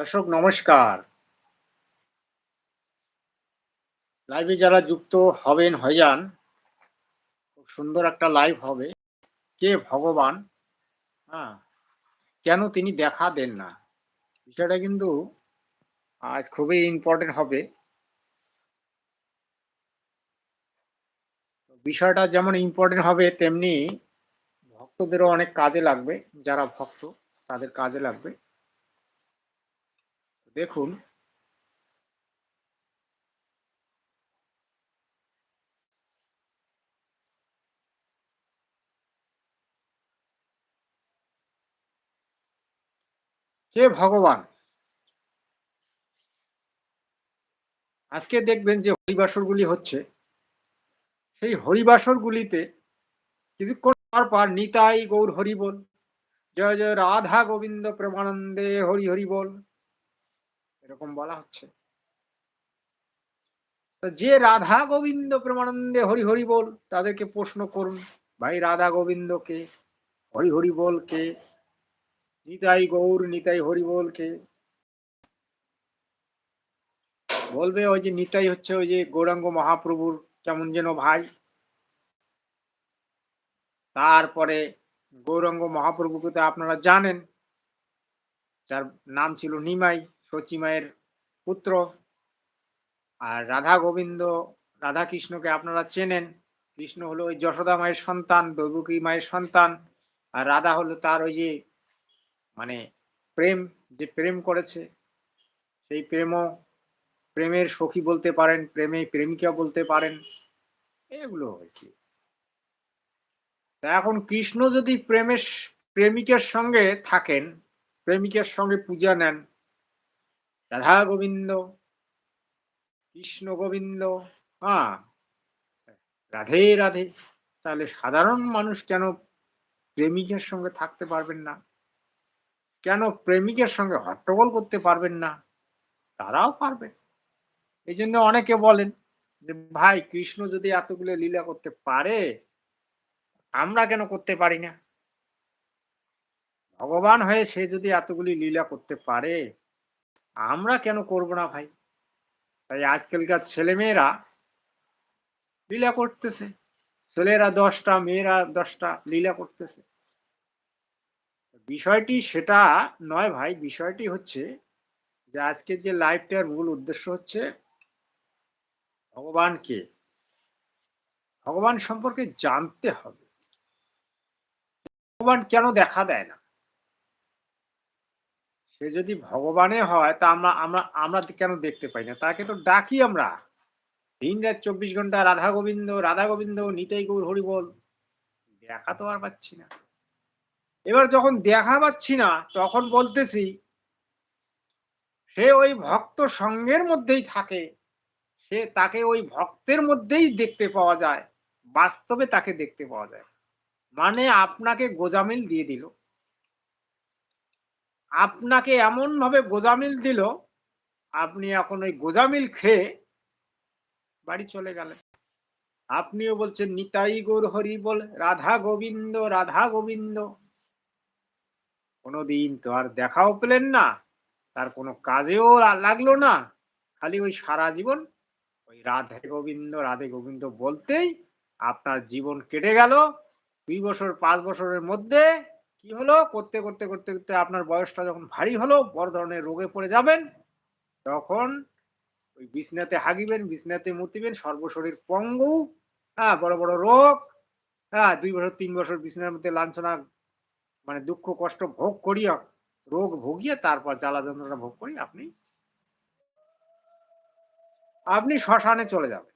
দর্শক, নমস্কার। লাইভে যারা যুক্ত হবেন, হয়ে যান, খুব সুন্দর একটা লাইভ হবে। কে ভগবান? হ্যাঁ কেন তিনি দেখা দেন না? বিষয়টা কিন্তু আজ খুবই ইম্পর্টেন্ট হবে। বিষয়টা যেমন ইম্পর্টেন্ট হবে, তেমনি ভক্তদেরও অনেক কাজে লাগবে। যারা ভক্ত, তাদের কাজে লাগবে। দেখুন। কে ভগবান। আজকে দেখবেন যে হরিবাসরগুলি হচ্ছে, সেই হরিবাসরগুলিতে কিছুক্ষণ পর পর নিতাই গৌর হরি বল জয় জয় রাধা গোবিন্দ প্রেমানন্দে হরি হরি বল এরকম বলা হচ্ছে। যে রাধা গোবিন্দ প্রেমানন্দে হরি হরি বল, তাদেরকে প্রশ্ন করুন, ভাই রাধা গোবিন্দ কে হরি হরি বল কে নিতাই গৌর, নিতাই হরি বল কে বলবে ওই যে নিতাই হচ্ছে ওই যে গৌরাঙ্গ মহাপ্রভুর কেমন যেন ভাই। তারপরে গৌরাঙ্গ মহাপ্রভুকে তো আপনারা জানেন, যার নাম ছিল নিমাই। সচিমায়ের পুত্র আর রাধা গোবিন্দ, রাধা কৃষ্ণকে আপনারা চেনেন। কৃষ্ণ হলো ওই যশোদা মায়ের সন্তান দৈবকী মায়ের সন্তান। আর রাধা হলো তার ওই যে মানে প্রেম, যে প্রেম করেছে, সেই প্রেমও প্রেমের সখী বলতে পারেন, প্রেমে প্রেমিকা বলতে পারেন, এগুলো কি। এখন কৃষ্ণ যদি প্রেমের প্রেমিকের সঙ্গে থাকেন, প্রেমিকের সঙ্গে পূজা নেন রাধা গোবিন্দ কৃষ্ণ গোবিন্দ হ্যাঁ রাধে রাধে। তাহলে সাধারণ মানুষ কেন প্রেমিকের সঙ্গে থাকতে পারবেন না? কেন প্রেমিকের সঙ্গে হট্টগোল করতে পারবেন না? তারাও পারবে। এই জন্য অনেকে বলেন যে, ভাই, কৃষ্ণ যদি এতগুলো লীলা করতে পারে, আমরা কেন করতে পারি না? ভগবান হয়ে সে যদি এতগুলি লীলা করতে পারে আমরা কেন করব না ভাই? তাই আজকালকার ছেলেমেয়েরা লীলা করতেছে। ছেলেরা দশটা, মেয়েরা দশটা লীলা করতেছে। বিষয়টি সেটা নয় ভাই, বিষয়টি হচ্ছে যে আজকের যে লাইভটার মূল উদ্দেশ্য হচ্ছে ভগবানকে, ভগবান সম্পর্কে জানতে হবে। ভগবান কেন দেখা দেয় না? সে যদি ভগবানে হয়, তা আমরা আমরা আমরা কেন দেখতে পাই না? তাকে তো ডাকি আমরা। দিন রাত চব্বিশ ঘণ্টা রাধা গোবিন্দ রাধা গোবিন্দ, নিতাই গৌর, হরি বল। দেখা তো আর পাচ্ছি না। এবার যখন দেখা পাচ্ছি না, তখন বলতেছি, সে ওই ভক্ত সঙ্গের মধ্যেই থাকে। সে তাকে ওই ভক্তের মধ্যেই দেখতে পাওয়া যায়। বাস্তবে তাকে দেখতে পাওয়া যায়। মানে আপনাকে গোজামিল দিয়ে দিল। আপনাকে এমন ভাবে গোজামিল দিল, আপনি এখন ওই গোজামিল খেয়ে বাড়ি চলে গেলেন। আপনিও বলছেন, নিতাই গৌর হরি বল, রাধা গোবিন্দ রাধা গোবিন্দ। কোনোদিন তো আর দেখাও পেলেন না, তার কোনো কাজেও লাগল না, খালি ওই সারা জীবন ওই রাধে গোবিন্দ রাধে গোবিন্দ বলতেই আপনার জীবন কেটে গেল। দুই বছর, পাঁচ বছরের মধ্যে কি হলো? করতে করতে করতে করতে আপনার বয়সটা যখন ভারী হলো, বড় ধরনের রোগে পড়ে যাবেন, তখন ওই বিছনাতে হাগিবেন, বিছনাতে মুতিবেন, সর্বশরীর পঙ্গু হ্যাঁ বড় বড় রোগ হ্যাঁ দুই বছর, তিন বছর বিছনার মধ্যে লাঞ্ছনা মানে দুঃখ, কষ্ট ভোগ করিয়া, রোগ ভোগিয়ে তারপর জ্বালা যন্ত্রণা ভোগ করি আপনি আপনি শ্মশানে চলে যাবেন।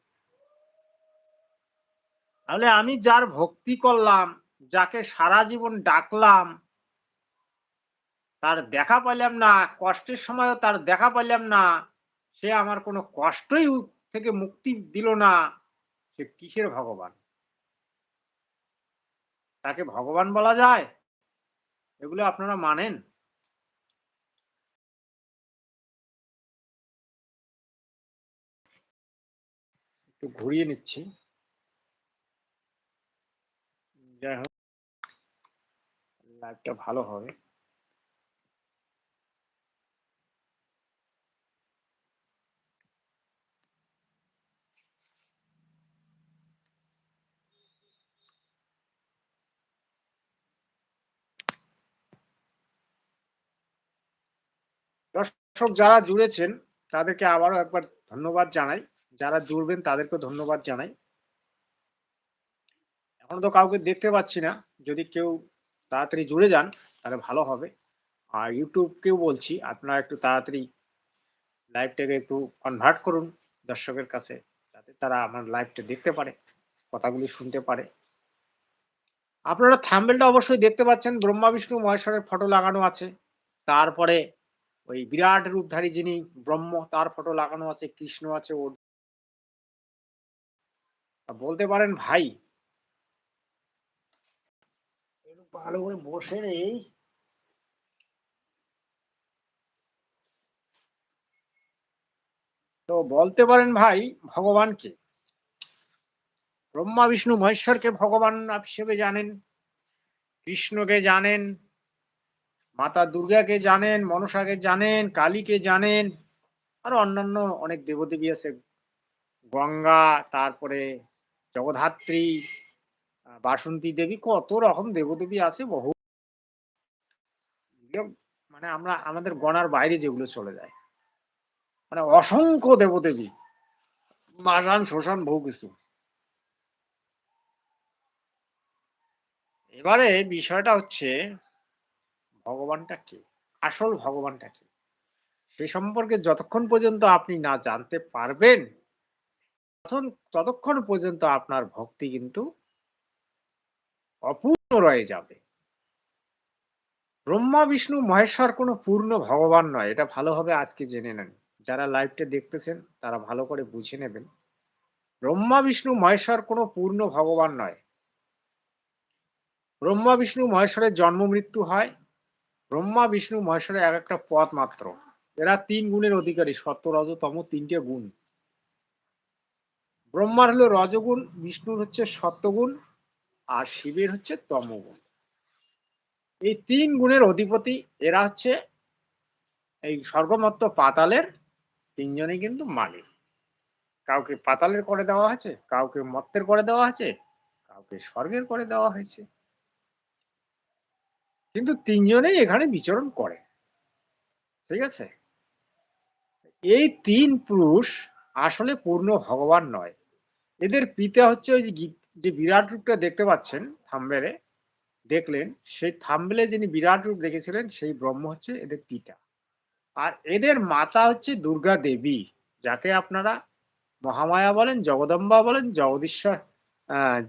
তাহলে আমি যার ভক্তি করলাম যাকে সারা জীবন ডাকলাম, তার দেখা পাইলাম না, কষ্টের সময়ও তার দেখা পাইলাম না, সে আমার কোনো কষ্টই থেকে মুক্তি দিল না, সে কিসের ভগবান? তাকে ভগবান বলা যায়? এগুলো আপনারা মানেন? একটু ঘুরিয়ে নিচ্ছি। যাই হোক লাইভটা ভালো হবে। দর্শক যারা জুড়েছেন, তাদেরকে আবারও একবার ধন্যবাদ জানাই। যারা জুড়বেন তাদেরকে ধন্যবাদ জানাই। এখন তো কাউকে দেখতে পাচ্ছি না। যদি কেউ তাড়াতাড়ি জুড়ে যান, তাহলে ভালো হবে। আর ইউটিউবকেও বলছি, আপনারা একটু তাড়াতাড়ি লাইভটাকে একটু কনভার্ট করুন দর্শকের কাছে, যাতে তারা আমার লাইভটা দেখতে পারে, কথাগুলি শুনতে পারে। আপনারা থাম্বেলটা অবশ্যই দেখতে পাচ্ছেন। ব্রহ্মা, বিষ্ণু, মহেশ্বরের ফটো লাগানো আছে। তারপরে ওই বিরাট রূপধারী যিনি ব্রহ্ম, তার ফটো লাগানো আছে। কৃষ্ণ আছে, ওর বলতে পারেন ভাই ভালো করে বসে নেই তো বলতে পারেন ভাই, ভগবানকে। ব্রহ্মা, বিষ্ণু, মহেশ্বরকে ভগবান হিসেবে জানেন, কৃষ্ণকে জানেন, মাতা দুর্গাকে জানেন, মনসাকে জানেন, কালীকে জানেন, আরও অন্যান্য অনেক দেবদেবী আছে। গঙ্গা, তারপরে জগধাত্রী বাসন্তী দেবী কত রকম দেবদেবী আছে বহু মানে আমরা আমাদের গণার বাইরে যেগুলো চলে যায়। মানে অসংখ্য দেবদেবী। মাসান শোষণ বহু কিছু। এবারে বিষয়টা হচ্ছে ভগবানটা কে? আসল ভগবানটা কে? সে সম্পর্কে যতক্ষণ পর্যন্ত আপনি না জানতে পারবেন ততক্ষণ পর্যন্ত আপনার ভক্তি কিন্তু অপূর্ণ রয়ে যাবে। ব্রহ্মা, বিষ্ণু, মহেশ্বর কোনো পূর্ণ ভগবান নয়, এটা ভালোভাবে আজকে জেনে নেন। যারা লাইভটা দেখতেছেন, তারা ভালো করে বুঝে নেবেন। ব্রহ্মা, বিষ্ণু, মহেশ্বর কোনো পূর্ণ ভগবান নয়। ব্রহ্মা, বিষ্ণু, মহেশ্বরের জন্ম, মৃত্যু হয়। ব্রহ্মা, বিষ্ণু, মহেশ্বরের এক একটা পথ মাত্র। এরা তিন গুণের অধিকারী, সত্য রজতম তিনটে গুণ। ব্রহ্মার হলো রজগুণ, বিষ্ণুর হচ্ছে সত্যগুণ। আর শিবের হচ্ছে তমগুণ। এই তিন গুণের অধিপতি এরা হচ্ছে এই স্বর্গমত্ত পাতালের তিনজনই কিন্তু মালিক। কাউকে পাতালের করে দেওয়া হয়েছে, কাউকে মত্তের করে দেওয়া হয়েছে, কাউকে স্বর্গের করে দেওয়া হয়েছে। কিন্তু তিনজনেই এখানে বিচরণ করে। ঠিক আছে? এই তিন পুরুষ আসলে পূর্ণ ভগবান নয়। এদের পিতা হচ্ছে ওই যে বিরাট রূপটা দেখতে পাচ্ছেন থাম্বেলে, দেখলেন, সেই থাম্বেলে যিনি বিরাট রূপ দেখেছিলেন, সেই ব্রহ্ম হচ্ছে এদের পিতা। আর এদের মাতা হচ্ছে দুর্গা দেবী, যাকে আপনারা মহামায়া বলেন, জগদম্বা বলেন, জগদীশ্বর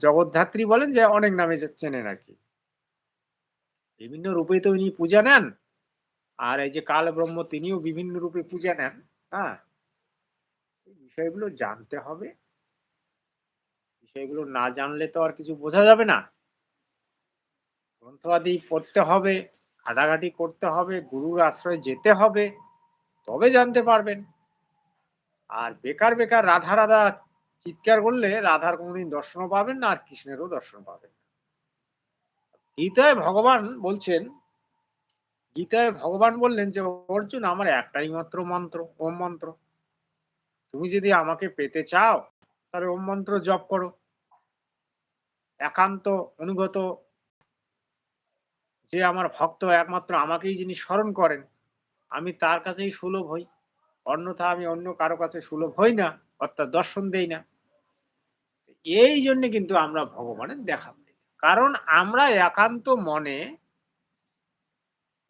জগদ্ধাত্রী বলেন, যে অনেক নামে চেনেন আর কি। বিভিন্ন রূপে তো উনি পূজা নেন, আর এই যে কাল ব্রহ্ম তিনিও বিভিন্ন রূপে পূজা নেন হ্যাঁ? এই বিষয়গুলো জানতে হবে। বিষয়গুলো না জানলে তো আর কিছু বোঝা যাবে না। গ্রন্থ আদি পড়তে হবে, ঘাটাঘাটি করতে হবে, গুরুর আশ্রয় যেতে হবে, তবে জানতে পারবেন। আর বেকার বেকার রাধা রাধা চিৎকার করলে রাধার কোনোদিন দর্শনও পাবেন না, আর কৃষ্ণেরও দর্শন পাবেন গীতায় ভগবান বলছেন, গীতায় ভগবান বললেন যে, অর্জুন, আমার একটাই মাত্র মন্ত্র, ওম মন্ত্র। তুমি যদি আমাকে পেতে চাও তাহলে ওম মন্ত্র জপ করো। একান্ত, অনুগত। যে আমার ভক্ত একমাত্র আমাকেই যিনি স্মরণ করেন, আমি তার কাছেই সুলভ হই। অন্যথা আমি অন্য কারও কাছে সুলভ হই না, অর্থাৎ দর্শন দেই না। এই জন্য কিন্তু আমরা ভগবানের দেখা পাই। কারণ আমরা একান্ত মনে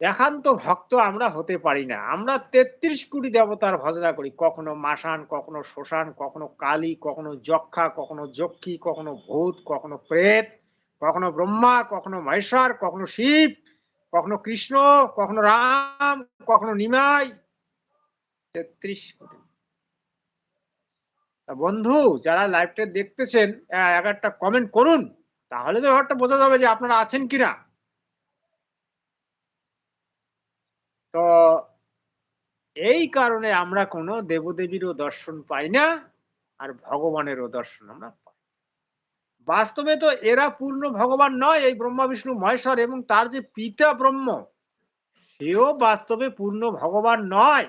একান্ত ভক্ত আমরা হতে পারি না। আমরা তেত্রিশ কোটি দেবতার ভজনা করি। কখনো মাসান, কখনো শ্মশান, কখনো কালী, কখনো যক্ষা, কখনো যক্ষী, কখনো ভূত, কখনো প্রেত, কখনো ব্রহ্মা, কখনো মহেশ্বর, কখনো শিব, কখনো কৃষ্ণ, কখনো রাম, কখনো নিমাই। তেত্রিশ কোটি। বন্ধু, যারা লাইভটা দেখতেছেন এক একটা কমেন্ট করুন। তাহলে তো ব্যাপারটা বোঝা যাবে যে আপনারা আছেন কিনা। তো এই কারণে আমরা কোনো দেবদেবীরও দর্শন পাই না আর ভগবানেরও দর্শন আমরা পাই বাস্তবে তো এরা পূর্ণ ভগবান নয়, এই ব্রহ্মা, বিষ্ণু, মহেশ্বর এবং তার যে পিতা ব্রহ্ম, সেও বাস্তবে পূর্ণ ভগবান নয়।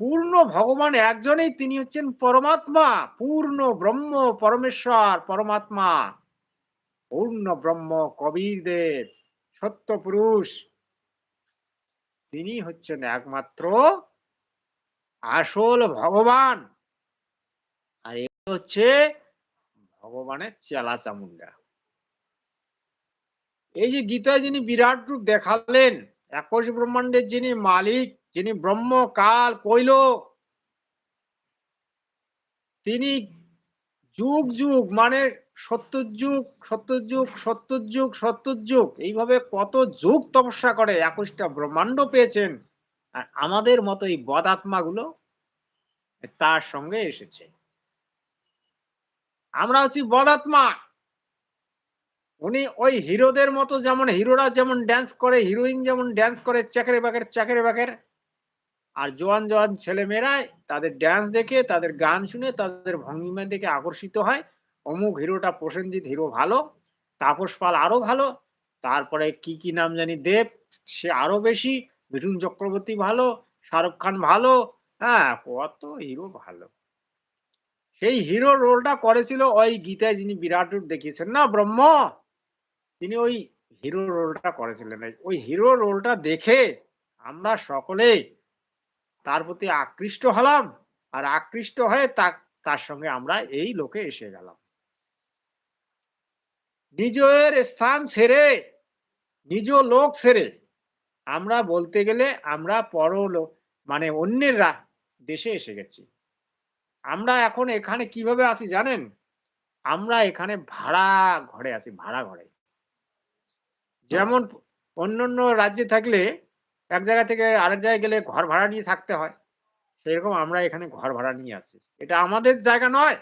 পূর্ণ ভগবান একজনেই তিনি হচ্ছেন পরমাত্মা, পূর্ণ ব্রহ্ম পরমেশ্বর পরমাত্মা। পূর্ণ ব্রহ্ম কবির দেব, সত্য পুরুষ। তিনি হচ্ছেন একমাত্র আসল ভগবান। আর এগুলো হচ্ছে ভগবানের চেলা চামুন্ডা এই যে গীতায় যিনি বিরাট রূপ দেখালেন, একশ ব্রহ্মাণ্ডের যিনি মালিক, যিনি ব্রহ্ম, কাল, কৈল, তিনি যুগ যুগ মানে সত্তর যুগ সত্তর যুগ যুগ যুগ এইভাবে কত যুগ তপস্যা করে, একুশটা ব্রহ্মাণ্ড পেয়েছেন। আর আমাদের মতো এই বদাত্মাগুলো তার সঙ্গে এসেছে। আমরা হচ্ছি বদাত্মা। উনি ওই হিরোদের মতো যেমন হিরোরা যেমন ড্যান্স করে হিরোইন যেমন ড্যান্স করে, চাকরে বাকের চাকরে বাকের, আর জোয়ান জোয়ান ছেলেমেয়েরা তাদের ড্যান্স দেখে, তাদের গান শুনে, তাদের ভঙ্গিমা দেখে আকর্ষিত হয়। অমুক হিরোটা প্রসেনজিৎ হিরো ভালো, তাপস পাল আরও ভালো, তারপরে কি কি নাম জানি দেব, সে আরও বেশি, মিঠুন চক্রবর্তী ভালো, শাহরুখ খান ভালো হ্যাঁ কত হিরো ভালো। সেই হিরো রোলটা করেছিল ওই গীতায় যিনি বিরাট দেখিয়েছেন না, ব্রহ্ম? তিনি ওই হিরো রোলটা করেছিলেন। ওই হিরো রোলটা দেখে আমরা সকলে তার প্রতি আকৃষ্ট হলাম, আর আকৃষ্ট হয়ে তার সঙ্গে আমরা এই লোকে এসে গেলাম। নিজের স্থান ছেড়ে নিজ লোক ছেড়ে আমরা বলতে গেলে আমরা পরলোক মানে অন্যের দেশে এসে গেছি। আমরা এখন এখানে কীভাবে আছি জানেন? আমরা এখানে ভাড়া ঘরে আছি, ভাড়া ঘরে। যেমন অন্য অন্য রাজ্যে থাকলে এক জায়গা থেকে আরেক জায়গায় গেলে ঘর ভাড়া নিয়ে থাকতে হয়। সেরকম আমরা এখানে ঘর ভাড়া নিয়ে আসি এটা আমাদের জায়গা নয়।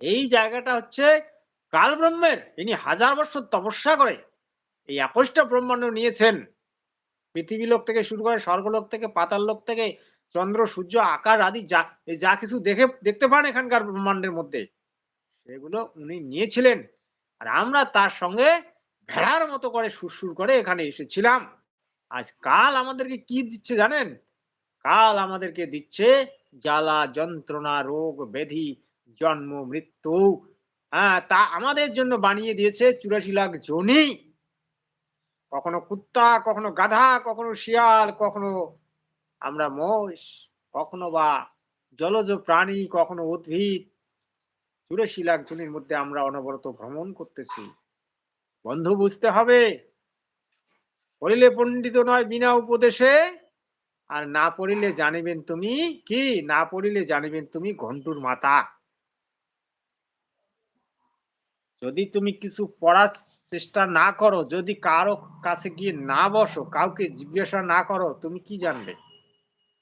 এই জায়গাটা হচ্ছে কাল ব্রহ্মের ইনি হাজার বছর তপস্যা করে, এই একুশটা ব্রহ্মাণ্ড নিয়েছেন। পৃথিবী লোক থেকে শুরু করে স্বর্গলোক থেকে, পাতাল লোক থেকে, চন্দ্র, সূর্য আকার আদি যা যা কিছু দেখে, দেখতে পান এখানকার ব্রহ্মাণ্ডের মধ্যে। সেগুলো উনি নিয়েছিলেন। আর আমরা তার সঙ্গে ভেড়ার মতো করে সুরসুর করে এখানে এসেছিলাম। আজ কাল আমাদেরকে কি দিচ্ছে জানেন? কাল আমাদেরকে দিচ্ছে জ্বালা যন্ত্রণা, রোগ, ব্যাধি, জন্ম, মৃত্যু হ্যাঁ তা আমাদের জন্য বানিয়ে দিয়েছে চুরাশি লাখ জনি। কখনো কুত্তা, কখনো গাধা, কখনো শিয়াল, কখনো আমরা মোষ কখনো বা জলজ প্রাণী, কখনো উদ্ভিদ। চুরাশি লাখ জনের মধ্যে আমরা অনবরত ভ্রমণ করতেছি। বন্ধু বুঝতে হবে, পড়িলে পণ্ডিত নয় বিনা উপদেশে, আর না পড়িলে জানিবেন তুমি কি? না পড়িলে জানিবেন তুমি ঘন্টুর মাতা। যদি তুমি কিছু পড়ার চেষ্টা না করো, যদি কারও কাছে গিয়ে না বসো, কাউকে জিজ্ঞাসা না করো, তুমি কি জানবে?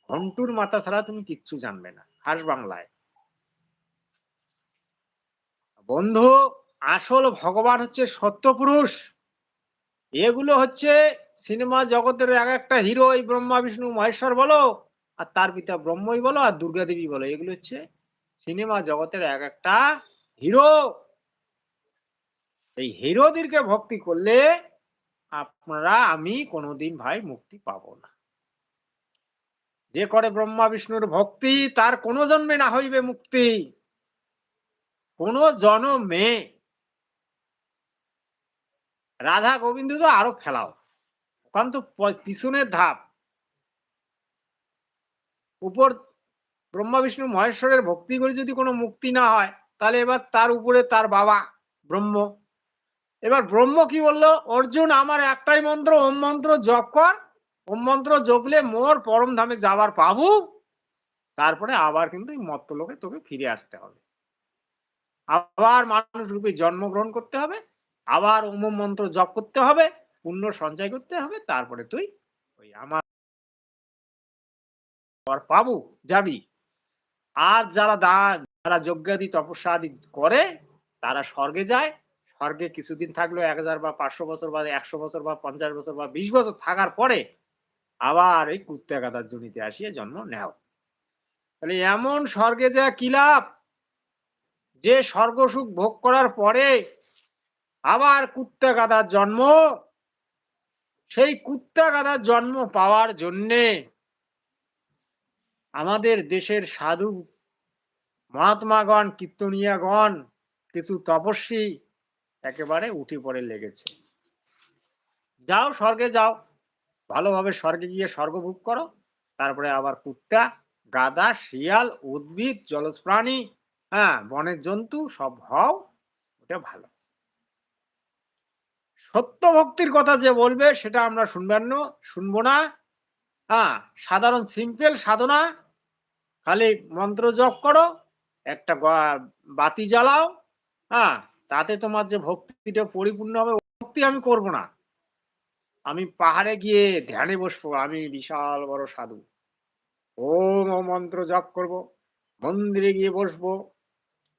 ঘন্টুর মাথা ছাড়া তুমি কিচ্ছু জানবে না, হাস বাংলায়। বন্ধু, আসল ভগবান হচ্ছে সত্যপুরুষ। এগুলো হচ্ছে সিনেমা জগতের এক একটা হিরো, এই ব্রহ্মা, বিষ্ণু, মহেশ্বর বলো, আর তার পিতা ব্রহ্মই বলো, আর দুর্গা দেবী বলো। এগুলো হচ্ছে সিনেমা জগতের এক একটা হিরো। এই হিরোদেরকে ভক্তি করলে আপনারা, আমি কোনোদিন ভাই মুক্তি পাবো না। যে করে ব্রহ্মা, বিষ্ণুর ভক্তি, তার কোন জন্মে না হইবে মুক্তি। কোন জন্মে রাধা গোবিন্দ তো আরও ফেলাও ওখান তো পিছনের ধাপ। উপর ব্রহ্মা, বিষ্ণু, মহেশ্বরের ভক্তি করে যদি কোনো মুক্তি না হয়, তাহলে এবার তার উপরে তার বাবা ব্রহ্ম। এবার ব্রহ্ম কি বলল? অর্জুন, আমার একটাই মন্ত্র, ওম মন্ত্র জপ কর। ওম মন্ত্র জপলে মোর পরম ধামে যাবার পাবো। তারপরে আবার কিন্তু মত্ত লোকে তোকে ফিরে আসতে হবে। আবার মানুষ রূপে জন্মগ্রহণ করতে হবে। আবার ওম মন্ত্র জপ করতে হবে। পুণ্য সঞ্চয় করতে হবে। তারপরে তুই ওই আমার পাবো, যাবি। আর যারা দান, যারা যজ্ঞাদি তপস্যা আদি করে, তারা স্বর্গে যায়। স্বর্গে কিছুদিন থাকল এক হাজার বা পাঁচশো বছর বা একশো বছর বা পঞ্চাশ বছর বা বিশ বছর থাকার পরে আবার এই কুত্তা গাদার জমিতে আসিয়ে জন্ম নেও। তাহলে এমন স্বর্গে যা কি লাভ? যে স্বর্গ সুখ ভোগ করার পরে আবার কুত্তা গাদার জন্ম, সেই কুত্তা গাদার জন্ম পাওয়ার জন্যে আমাদের দেশের সাধু মহাত্মাগণ, কীর্তনিয়াগণ, কিছু তপস্বী একেবারে উঠে পড়ে লেগেছে। যাও, স্বর্গে যাও। ভালোভাবে স্বর্গে গিয়ে স্বর্গভোগ করো। তারপরে আবার কুত্তা গাদা শিয়াল, উদ্ভিদ জলজ প্রাণী হ্যাঁ বনের জন্তু, সব হও, ওটা ভালো। সত্য ভক্তির কথা যে বলবে, সেটা আমরা শুনবেন না, শুনব না। হ্যাঁ সাধারণ সিম্পল সাধনা। খালি মন্ত্র জপ করো, একটা বাতি জ্বালাও। হ্যাঁ তাতে তোমার যে ভক্তিটা পরিপূর্ণ হবে ভক্তি আমি করব না। আমি পাহাড়ে গিয়ে ধ্যানে বসবো, আমি বিশাল বড় সাধু। ওম মন্ত্র জপ করব, মন্দিরে গিয়ে বসবো।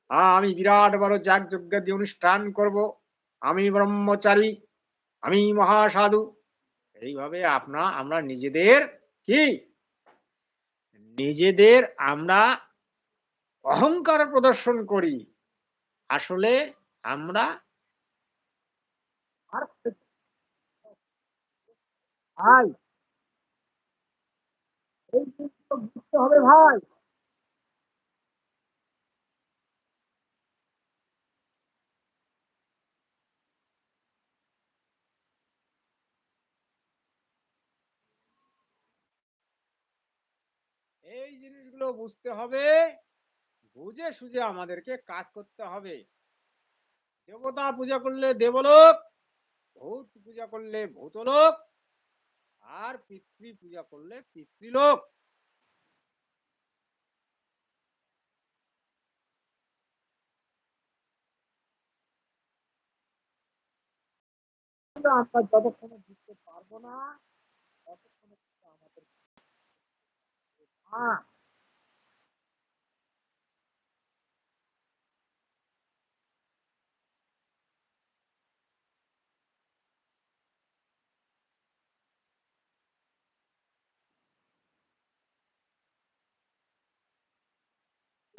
হ্যাঁ আমি বিরাট বড় যাগ যজ্ঞাদি অনুষ্ঠান করব। আমি ব্রহ্মচারী, আমি মহাসাধু। এইভাবে আপনা, আমরা নিজেদের কি? নিজেদের আমরা অহংকার প্রদর্শন করি। আসলে আমরা ভাই। বুঝতে হবে ভাই। এই জিনিসগুলো বুঝতে হবে। বুঝে সুঝে আমাদেরকে কাজ করতে হবে। দেবতা পূজা করলে দেবলোক, ভূত পূজা করলে ভূতলোক, আর পিতৃ পূজা করলে পিতৃলোক। আমরা যতক্ষণে বুঝতে পারব না, ততক্ষণে আমাদের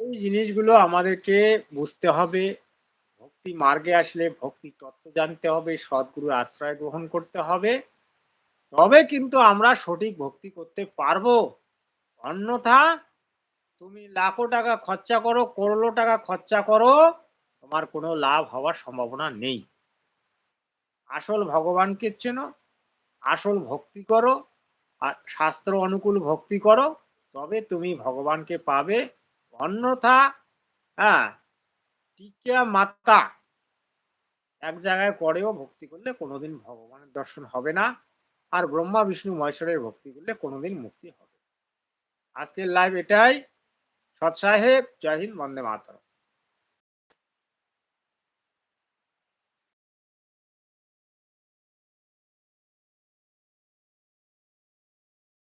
এই জিনিসগুলো আমাদেরকে বুঝতে হবে। ভক্তি মার্গে আসলে ভক্তি তত্ত্ব জানতে হবে, সদ্গুরু আশ্রয় গ্রহণ করতে হবে। তবে কিন্তু আমরা সঠিক ভক্তি করতে পারব। অন্যথা তুমি লাখো টাকা খরচা করো, করোড়ো টাকা খরচা করো, তোমার কোনো লাভ হওয়ার সম্ভাবনা নেই। আসল ভগবানকে চেনো? আসল ভক্তি করো, আর শাস্ত্র অনুকূল ভক্তি করো, তবে তুমি ভগবানকে পাবে। অন্যথা হ্যাঁ টিকা মাতা, এক জায়গায় পরেও ভক্তি করলে কোনোদিন ভগবানের দর্শন হবে না। আর ব্রহ্মা, বিষ্ণু, মহেশ্বরের ভক্তি করলে কোনোদিন মুক্তি হবে আজকের লাইভ এটাই। সৎ সাহেব জয় হিন্দ, বন্দে মাতরম।